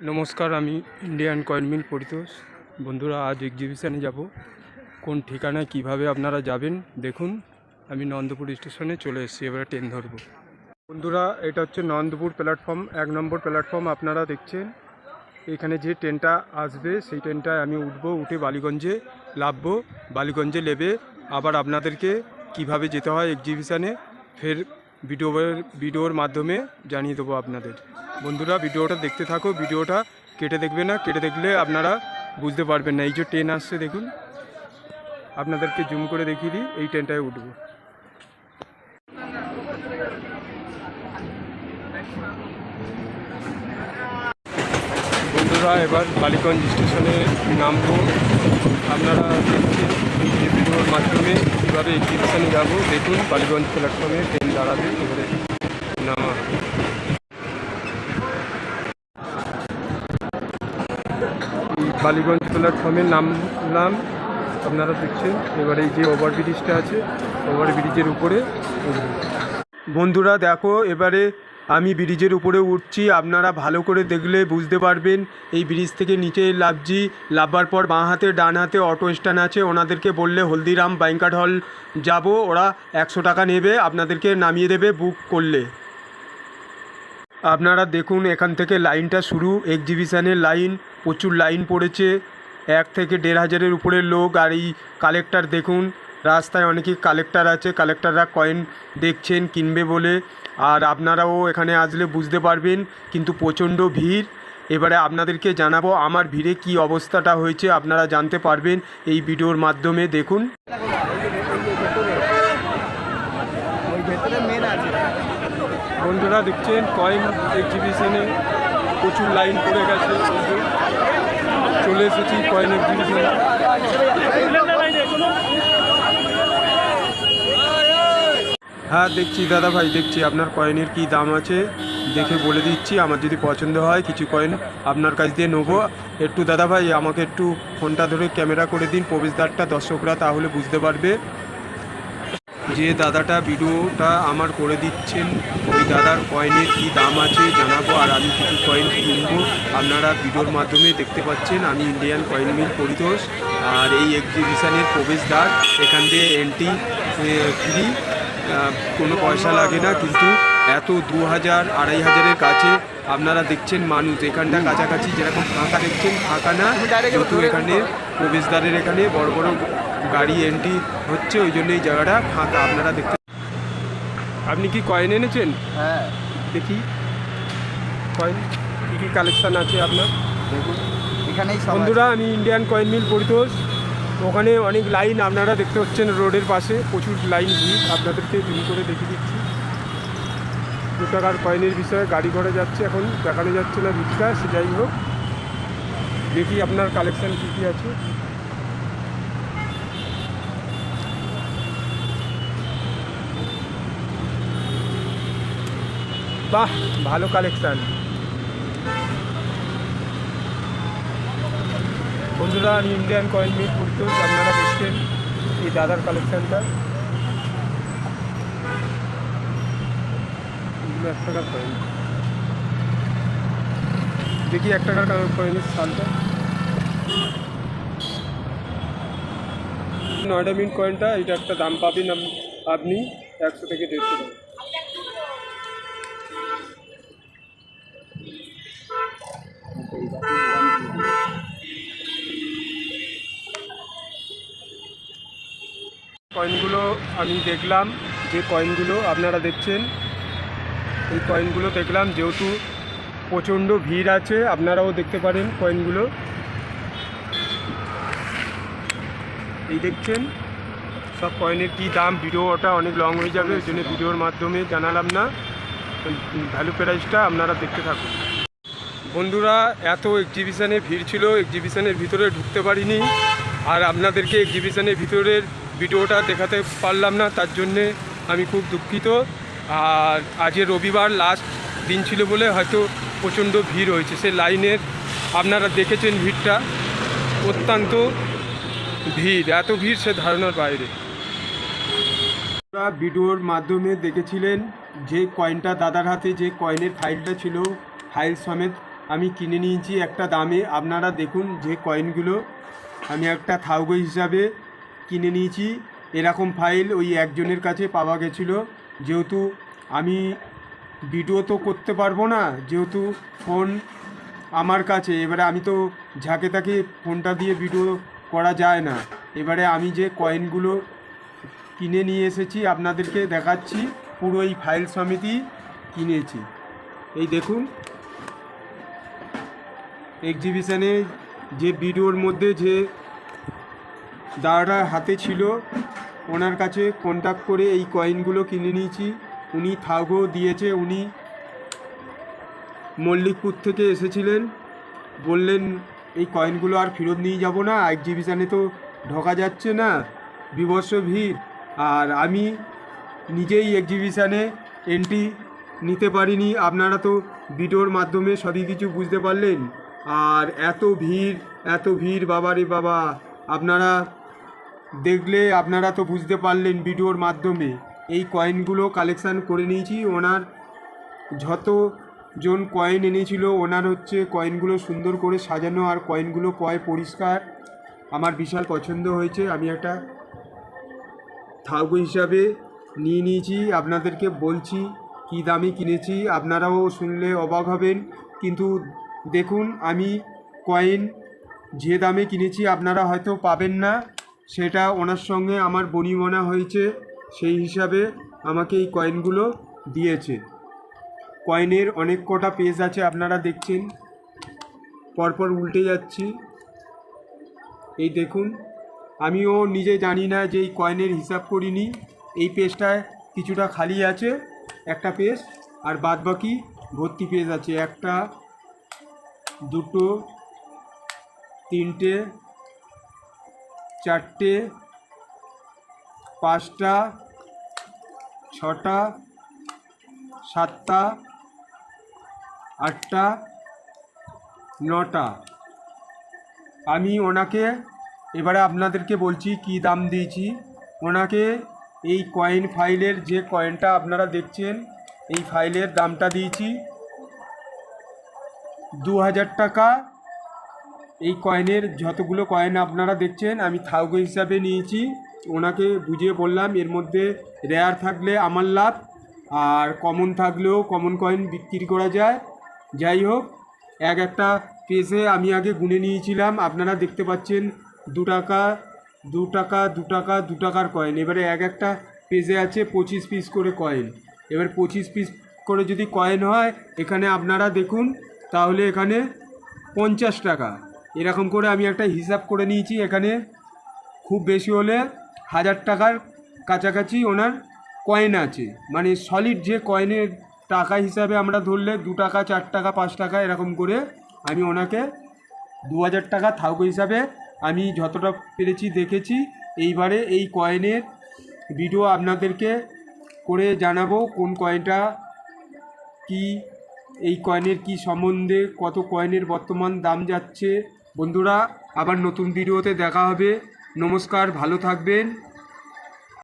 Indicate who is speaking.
Speaker 1: নমস্কার, আমি Indian coin মিল পরিতোষ। বন্ধুরা, আজ এক্সিবিশানে যাব। কোন ঠিকানায়, কীভাবে আপনারা যাবেন, দেখুন। আমি নন্দপুর স্টেশনে চলে এসেছি, এবারে ট্রেন ধরব। বন্ধুরা, এটা হচ্ছে নন্দপুর প্ল্যাটফর্ম এক নম্বর প্ল্যাটফর্ম আপনারা দেখছেন। এখানে যে ট্রেনটা আসবে, সেই ট্রেনটায় আমি উঠব, উঠে বালিগঞ্জে লাভবো। বালিগঞ্জে নেবে আবার আপনাদেরকে কীভাবে যেতে হয় এক্সিবিশানে ফের ভিডিও ভিডিওর মাধ্যমে জানিয়ে দেবো আপনাদের। বন্ধুরা, ভিডিওটা দেখতে থাকো, ভিডিওটা কেটে দেখবে না, কেটে দেখলে আপনারা বুঝতে পারবেন না। এই যে ট্রেন আসছে, দেখুন। আপনাদেরকে জুম করে দেখিয়ে দিই, এই ট্রেনটায় উঠবো। বন্ধুরা, এবার বালিগঞ্জ স্টেশনে নামবো। আপনারা ভিডিওর মাধ্যমে কীভাবে এক্সিবিশনে যাব। দেখুন, বালিগঞ্জ প্ল্যাটফর্মে ট্রেন দাঁড়াবে, এবারে নামা। বালিগঞ্জ প্ল্যাটফর্মে নামলাম। আপনারা দেখছেন, এবারে যে ওভারব্রিজটা আছে ওভারব্রিজের উপরে বন্ধুরা, দেখো, এবারে আমি ব্রিজের উপরে উঠছি। আপনারা ভালো করে দেখলে বুঝতে পারবেন, এই ব্রিজ থেকে নিচে লাভছি লাভবার পর বাঁ হাতে, ডান হাতে অটো স্ট্যান্ড আছে। ওনাদেরকে বললে হলদিরাম ব্যাংকাট হল যাব। ওরা একশো টাকা নেবে, আপনাদেরকে নামিয়ে দেবে বুক করলে। আপনারা দেখুন, এখান থেকে লাইনটা শুরু এক্সিবিশনের লাইন। প্রচুর লাইন পড়েছে। এক থেকে দেড় হাজারের উপরে লোক। আর এই কালেক্টর দেখুন, রাস্তায় অনেকেই কালেক্টর আছে। কালেক্টররা কয়েন দেখছেন, কিনবে বলে। আর আপনারাও এখানে আসলে বুঝতে পারবেন, কিন্তু প্রচণ্ড ভিড়। এবারে আপনাদেরকে জানাব, আমার ভিড়ে কি অবস্থাটা হয়েছে, আপনারা জানতে পারবেন এই ভিডিওর মাধ্যমে। দেখুন। বন্ধুরা দেখছেন কয়েন এক্সিবিশনে প্রচুর লাইন পড়ে গেছে। চলে এসেছি কয়েন এক্সিবিশনে হ্যাঁ দেখছি দাদা ভাই, দেখছি আপনার কয়েনের কি দাম আছে। দেখে বলে দিচ্ছি, আমার যদি পছন্দ হয় কিছু কয়েন আপনার কাছ দিয়ে নেব। একটু দাদা ভাই, আমাকে একটু ফোনটা ধরে ক্যামেরা করে দিন, প্রবেশদ্বারটা দর্শকরা তাহলে বুঝতে পারবে। যে দাদাটা ভিডিওটা আমার করে দিচ্ছেন, ওই দাদার কয়েনের কী দাম আছে জানাব, আর আমি কিছু কয়েন কিনবো। আপনারা ভিডিওর মাধ্যমে দেখতে পাচ্ছেন, আমি ইন্ডিয়ান কয়েন মিল পরিতোষ, আর এই এক্সিবিশানের প্রবেশদ্বার, এখান দিয়ে এন্ট্রি ফ্রি কোনো পয়সা লাগে না, কিন্তু এত দু হাজার আড়াই হাজারের কাছে আপনারা দেখছেন মানুষ। এখানটা কাছাকাছি যেরকম ফাঁকা দেখছেন ফাঁকা না যেহেতু এখানে প্রবেশদ্বারের এখানে বড় বড় গাড়ি এন্ট্রি হচ্ছে ওই জন্য এই জায়গাটা ফাঁকা আপনারা দেখতে আপনি কি কয়েন এনেছেন?
Speaker 2: হ্যাঁ।
Speaker 1: দেখি। কয়েন কী কী কালেকশান আছে আপনার?
Speaker 2: এখানেই
Speaker 1: বন্ধুরা আমি ইন্ডিয়ান কয়েন মিল পরিতোষ। ওখানে অনেক লাইন আপনারা দেখতে হচ্ছেন রোডের পাশে প্রচুর লাইন ভিড়। আপনাদেরকে জুম করে দেখিয়ে দিচ্ছি। দু টাকার কয়েনের বিষয়ে গাড়ি ঘোড়া যাচ্ছে, এখন দেখানো যাচ্ছে না রিক্সা সে যাই হোক। দেখি আপনার কালেকশান কী কী আছে। বাহ, ভালো কালেকশান বন্ধুরা আমি ইন্ডিয়ান কয়েন মিট করতে আপনারা দেখছেন এই দাদার কালেকশানটা এক টাকার কয়েন দেখি এক টাকার কয়েনের সালটা নয়ডা মিন্ট কয়েনটা এটা একটা দাম পাবেন আপ- আপনি একশো থেকে দেড়শো টাকা। কয়েনগুলো আমি দেখলাম, যে কয়েনগুলো আপনারা দেখছেন এই কয়েনগুলো দেখলাম, যেহেতু প্রচণ্ড ভিড় আছে, আপনারাও দেখতে পারেন কয়েনগুলো এই দেখছেন, সব কয়েনের কী দাম, ভিডিওটা অনেক লং হয়ে যাবে ওই জন্য ভিডিওর মাধ্যমে জানালাম না। ভ্যালু প্রাইসটা আপনারা দেখতে থাকুন। বন্ধুরা, এত এক্সিবিশনে ভিড় ছিল এক্সিবিশনের ভিতরে ঢুকতে পারিনি। আর আপনাদেরকে এক্সিবিশনের ভিতরের ভিডিওটা দেখাতে পারলাম না, তার জন্যে আমি খুব দুঃখিত। আর আজকে রবিবার লাস্ট দিন ছিল বলে হয়তো প্রচণ্ড ভিড় হয়েছে। সে লাইনের আপনারা দেখেছেন ভিড়টা। অত্যন্ত ভিড়, এত ভিড় সে ধারণার বাইরে। আপনারা ভিডিওর মাধ্যমে দেখেছিলেন যে কয়েনটা দাদার হাতে, যে কয়েনের ফাইলটা ছিল ফাইল সমেত আমি কিনে নিয়েছি একটা দামে। আপনারা দেখুন যে কয়েনগুলো আমি একটা থাউগো হিসাবে কিনে নিয়েছি। এরকম ফাইল ওই একজনের কাছে পাওয়া গেছিল। যেহেতু আমি ভিডিও তো করতে পারব না, যেহেতু ফোন আমার কাছে, এবারে আমি তো ঝাঁকে তাকে ফোনটা দিয়ে ভিডিও করা যায় না। এবারে আমি যে কয়েনগুলো কিনে নিয়ে এসেছি, আপনাদেরকে দেখাচ্ছি, পুরো এই ফাইল সমিতি কিনেছি। এই দেখুন এক্সিবিশানে যে ভিডিওর মধ্যে যে দাদাটা হাতে ছিল ওনার কাছে কন্ট্যাক্ট করে এই কয়েনগুলো কিনে নিয়েছি। উনি থাগো দিয়েছে, উনি মল্লিকপুর থেকে এসেছিলেন। বললেন, এই কয়েনগুলো আর ফেরত নিয়ে যাব না এক্সিবিশানে তো ঢোকা যাচ্ছে না বিবর্ষ ভিড়। আর আমি নিজেই এক্সিবিশানে এন্ট্রি নিতে পারিনি, আপনারা তো ভিডিওর মাধ্যমে সবই কিছু বুঝতে পারলেন। আর এত ভিড় এত ভিড়, বাবারে বাবা, আপনারা দেখলে আপনারা তো বুঝতে পারলেন ভিডিওর মাধ্যমে। এই কয়েনগুলো কালেকশান করে নিয়েছি, ওনার যতজন কয়েন এনেছিল, ওনার হচ্ছে কয়েনগুলো সুন্দর করে সাজানো আর কয়েনগুলো পয় পরিষ্কার। আমার বিশাল পছন্দ হয়েছে, আমি একটা থাউগো হিসাবে নিয়ে নিয়েছি। আপনাদেরকে বলছি কী দামে কিনেছি, আপনারাও শুনলে অবাক হবেন। কিন্তু দেখুন, আমি কয়েন যে দামে কিনেছি, আপনারা হয়তো পাবেন না। সেটা ওনার সঙ্গে আমার বনিমনা হয়েছে, সেই হিসাবে আমাকে এই কয়েনগুলো দিয়েছে। কয়েনের অনেক কটা পেজ আছে, আপনারা দেখছেন। পরপর উল্টে যাচ্ছি। এই দেখুন, আমিও নিজে জানি না যে এই কয়েনের হিসাব করিনি। এই পেজটায় কিছুটা খালি আছে, একটা পেজ আর বাদ বাকি ভর্তি পেজ আছে। একটা, দুটো, তিনটে চারটে, পাঁচটা, ছটা, সাতটা, আটটা, নটা। আমি ওনাকে, এবারে আপনাদেরকে বলছি কি দাম দিয়েছি। ওনাকে এই কয়েন ফাইলের যে কয়েনটা আপনারা দেখছেন, এই ফাইলের দামটা দিয়েছি। দু হাজার টাকা এই কয়েনের যতগুলো কয়েন আপনারা দেখছেন, আমি থাউগো হিসাবে নিয়েছি। ওনাকে বুঝিয়ে বললাম, এর মধ্যে রেয়ার থাকলে আমার লাভ, আর কমন থাকলেও কমন কয়েন বিক্রি করা যায়। যাই হোক, এক একটা পেজে আমি আগে গুনে নিয়েছিলাম। আপনারা দেখতে পাচ্ছেন, দু টাকা দু টাকা দু টাকা, দু টাকার কয়েন। এবারে এক একটা পেজে আছে পঁচিশ পিস করে কয়েন। এবার পঁচিশ পিস করে যদি কয়েন হয়, এখানে আপনারা দেখুন, তাহলে এখানে পঞ্চাশ টাকা। এরকম করে আমি একটা হিসাব করে নিয়েছি, এখানে খুব বেশি হলে হাজার টাকার কাছাকাছি ওনার কয়েন আছে। মানে সলিড যে কয়েনের টাকা হিসাবে আমরা ধরলে দু টাকা, চার টাকা, পাঁচ টাকা এরকম করে আমি ওনাকে দু হাজার টাকা থাউকো হিসাবে আমি যতটা পেরেছি দেখেছি। এইবারে এই কয়েনের ভিডিও আপনাদেরকে করে জানাব কোন কয়েনটা কি, এই কয়েনের কি সম্বন্ধে, কত কয়েনের বর্তমান দাম যাচ্ছে বন্ধুরা আবার নতুন ভিডিওতে দেখা হবে। নমস্কার ভালো থাকবেন।